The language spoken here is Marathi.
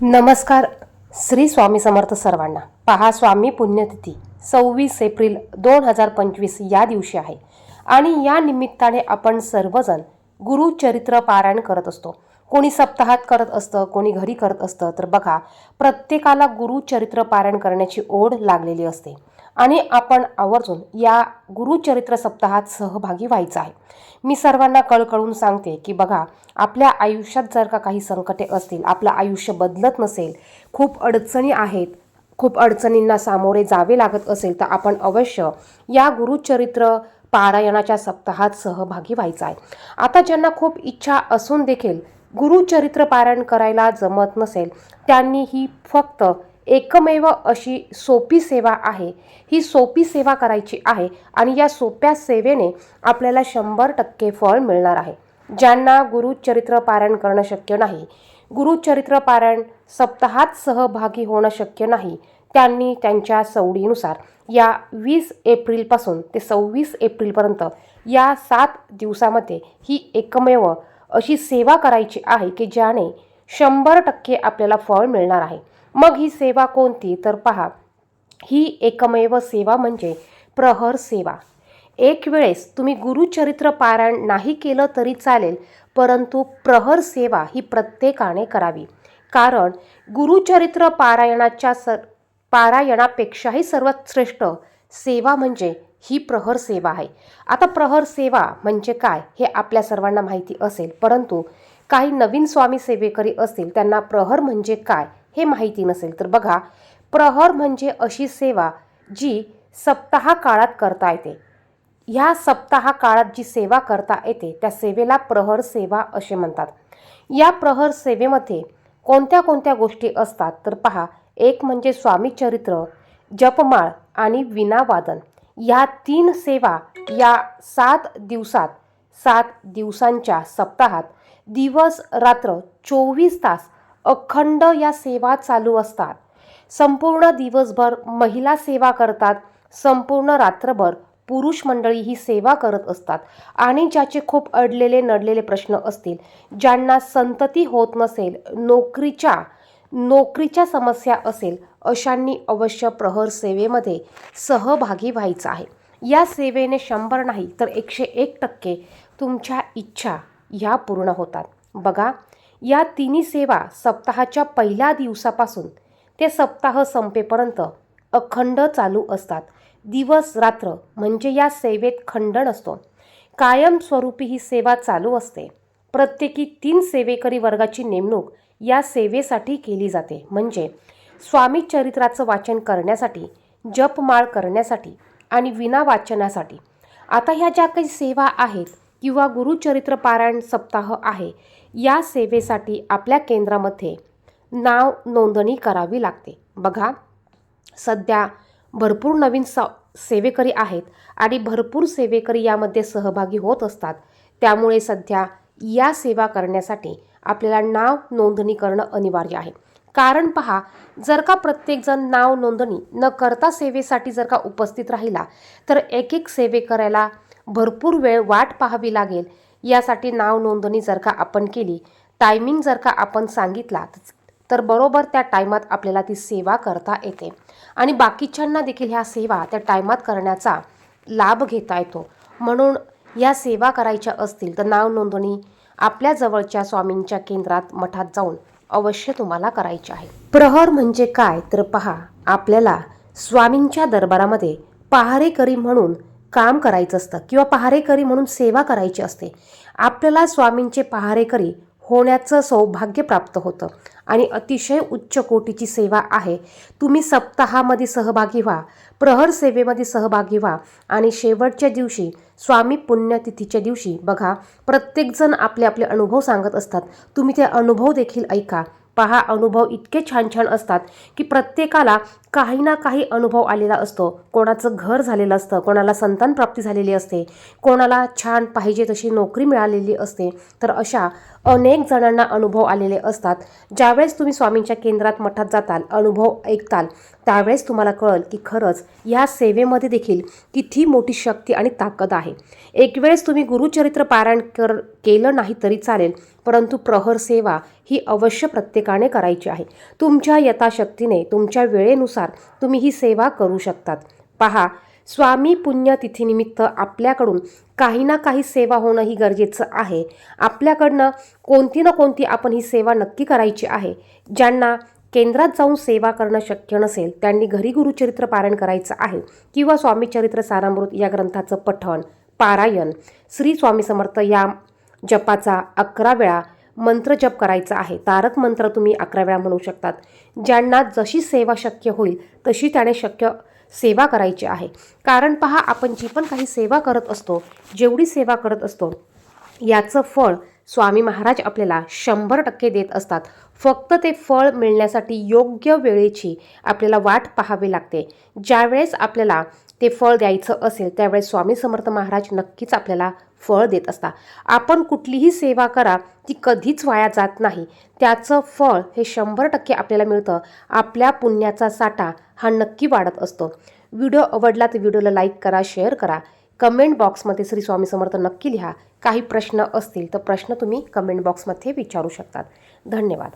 नमस्कार. श्री स्वामी समर्थ सर्वांना. पहा स्वामी पुण्यतिथी सव्वीस एप्रिल दोन हजार पंचवीस या दिवशी आहे. आणि या निमित्ताने आपण सर्वजण गुरुचरित्र पारायण करत असतो. कोणी सप्ताहात करत असतं कोणी घरी करत असतं तर बघा प्रत्येकाला गुरुचरित्र पारायण करण्याची ओढ लागलेली असते. आणि आपण आवर्जून या गुरुचरित्र सप्ताहात सहभागी व्हायचं आहे. मी सर्वांना कळकळून सांगते की बघा आपल्या आयुष्यात जर का काही संकटे असतील आपलं आयुष्य बदलत नसेल खूप अडचणी आहेत खूप अडचणींना सामोरे जावे लागत असेल तर आपण अवश्य या गुरुचरित्र पारायणाच्या सप्ताहात सहभागी व्हायचं आहे. आता ज्यांना खूप इच्छा असून देखील गुरुचरित्र पारायण करायला जमत नसेल त्यांनी ही फक्त एकमेव अशी सोपी सेवा आहे. ही सोपी सेवा करायची आहे आणि या सोप्या सेवेने आपल्याला शंभर टक्के फळ मिळणार आहे. ज्यांना गुरुचरित्र पारायण करणं शक्य नाही गुरुचरित्र पारायण सप्ताहात सहभागी होणं शक्य नाही त्यांनी त्यांच्या सवडीनुसार या वीस एप्रिलपासून ते सव्वीस एप्रिलपर्यंत या सात दिवसामध्ये ही एकमेव अशी सेवा करायची आहे की ज्याने शंभर टक्के आपल्याला फळ मिळणार आहे. मग ही सेवा कोणती? तर पहा ही एकमेव सेवा म्हणजे प्रहर सेवा. एक वेळेस तुम्ही गुरुचरित्र पारायण नाही केलं तरी चालेल परंतु प्रहर सेवा ही प्रत्येकाने करावी. कारण गुरुचरित्र पारायणाच्या सर पारायणापेक्षाही सर्वात श्रेष्ठ सेवा म्हणजे ही प्रहर सेवा आहे. आता प्रहर सेवा म्हणजे काय हे आपल्या सर्वांना माहिती असेल परंतु काही नवीन स्वामी सेवेकरी असतील त्यांना प्रहर म्हणजे काय हे माहिती नसेल तर बघा. प्रहर म्हणजे अशी सेवा जी सप्ताह काळात करता येते. ह्या सप्ताह काळात जी सेवा करता येते त्या सेवेला प्रहर सेवा असे म्हणतात. या प्रहर सेवेमध्ये कोणत्या कोणत्या गोष्टी असतात तर पहा. एक म्हणजे स्वामी चरित्र जपमाळ आणि विनावादन. या तीन सेवा या सात दिवसात सात दिवसांच्या सप्ताहात दिवस रात्र चोवीस तास अखंड या सेवा चालू असतात. संपूर्ण दिवसभर महिला सेवा करतात. संपूर्ण रात्रभर पुरुष मंडळी ही सेवा करत असतात. आणि ज्याचे खूप अडलेले नडलेले प्रश्न असतील ज्यांना संतती होत नसेल नोकरीच्या नोकरीच्या समस्या असेल अशांनी अवश्य प्रहर सेवेमध्ये सहभागी व्हायचं आहे. या सेवेने शंभर नाही तर एकशे एक टक्के तुमच्या इच्छा ह्या पूर्ण होतात. बघा या तिन्ही सेवा सप्ताहाच्या पहिल्या दिवसापासून ते सप्ताह संपेपर्यंत अखंड चालू असतात. दिवस रात्र म्हणजे या सेवेत खंड नसतो कायमस्वरूपी ही सेवा चालू असते. प्रत्येकी तीन सेवेकरी वर्गाची नेमणूक या सेवेसाठी केली जाते. म्हणजे स्वामी चरित्राचं वाचन करण्यासाठी जपमाळ करण्यासाठी आणि विना वाचनासाठी आता ह्या ज्या काही सेवा आहेत किंवा गुरुचरित्र पारायण सप्ताह आहे. या सेवेसाठी आपल्या केंद्रामध्ये नाव नोंदणी करावी लागते. बघा सध्या भरपूर नवीन स सेवेकरी आहेत आणि भरपूर सेवेकरी यामध्ये सहभागी होत असतात. त्यामुळे सध्या या सेवा करण्यासाठी आपल्याला नाव नोंदणी करणं अनिवार्य आहे. कारण पहा जर का प्रत्येकजण नाव नोंदणी न करता सेवेसाठी जर का उपस्थित राहिला तर एक एक सेवेकऱ्याला भरपूर वेळ वाट पाहावी लागेल. यासाठी नाव नोंदणी जर का आपण केली टायमिंग जर का आपण सांगितला तर बरोबर त्या टायमात आपल्याला ती सेवा करता येते. आणि बाकीच्यांना देखील ह्या सेवा त्या टायमात करण्याचा लाभ घेता येतो. म्हणून या सेवा करायच्या असतील तर नाव नोंदणी आपल्या जवळच्या स्वामींच्या केंद्रात मठात जाऊन अवश्य तुम्हाला करायची आहे. प्रहर म्हणजे काय? तर पहा आपल्याला स्वामींच्या दरबारामध्ये पहारेकरी म्हणून काम करायचं असतं किंवा पहारेकरी म्हणून सेवा करायची असते. आपल्याला स्वामींचे पहारेकरी होण्याचं सौभाग्य प्राप्त होतं. आणि अतिशय उच्च कोटीची सेवा आहे. तुम्ही सप्ताहामध्ये सहभागी व्हा प्रहर सेवेमध्ये सहभागी व्हा आणि शेवटच्या दिवशी स्वामी पुण्यतिथीच्या दिवशी बघा प्रत्येकजण आपले आपले अनुभव सांगत असतात. तुम्ही ते अनुभव देखील ऐका. पहा अनुभव इतके छान छान असतात की प्रत्येकाला काही ना काही अनुभव आलेला असतो. कोणाचं घर झालेलं असतं कोणाला संतान प्राप्ती झालेली असते कोणाला छान पाहिजे तशी नोकरी मिळालेली असते तर अशा अनेक जणांना अनुभव आलेले असतात. ज्यावेळेस तुम्ही स्वामींच्या केंद्रात मठात जाताल अनुभव ऐकताल त्यावेळेस तुम्हाला कळेल की खरंच या सेवेमध्ये देखील किती मोठी शक्ती आणि ताकद आहे. एक वेळेस तुम्ही गुरुचरित्र पारायण कर केलं नाही तरी चालेल परंतु प्रहर सेवा ही अवश्य प्रत्येकाने करायची आहे. तुमच्या यथाशक्तीने तुमच्या वेळेनुसार तुम्ही ही सेवा करू शकतात. पहा स्वामी पुण्यतिथीनिमित्त आपल्याकडून काही ना काही सेवा होणं ही गरजेचं आहे. आपल्याकडनं कोणती ना कोणती आपण ही सेवा नक्की करायची आहे. ज्यांना केंद्रात जाऊन सेवा करणं शक्य नसेल त्यांनी घरी गुरुचरित्र पारायण करायचं आहे किंवा स्वामीचरित्र सारामृत या ग्रंथाचं पठण पारायण. श्री स्वामी समर्थ या जपाचा अकरा वेळा मंत्र जप करायचा आहे. तारक मंत्र तुम्ही अकरा वेळा म्हणू शकतात. ज्यांना जशी सेवा शक्य होईल तशी त्याने शक्य सेवा करायची आहे. कारण पहा आपण जी पण काही सेवा करत असतो जेवढी सेवा करत असतो याचं फळ स्वामी महाराज आपल्याला शंभर टक्के देत असतात. फक्त ते फळ मिळण्यासाठी योग्य वेळेची आपल्याला वाट पाहावी लागते. ज्यावेळेस आपल्याला ते फळ द्यायचं असेल त्यावेळेस स्वामी समर्थ महाराज नक्कीच आपल्याला फळ देत असतात. आपण कुठलीही सेवा करा ती कधीच वाया जात नाही. त्याचं फळ हे शंभर टक्के आपल्याला मिळतं. आपल्या पुण्याचा साठा हा नक्की वाढत असतो. व्हिडिओ आवडला तर व्हिडिओला लाईक करा शेअर करा. कमेंट बॉक्समध्ये श्री स्वामी समर्थ नक्की लिहा. काही प्रश्न असतील तर प्रश्न तुम्ही कमेंट बॉक्समध्ये विचारू शकतात. धन्यवाद.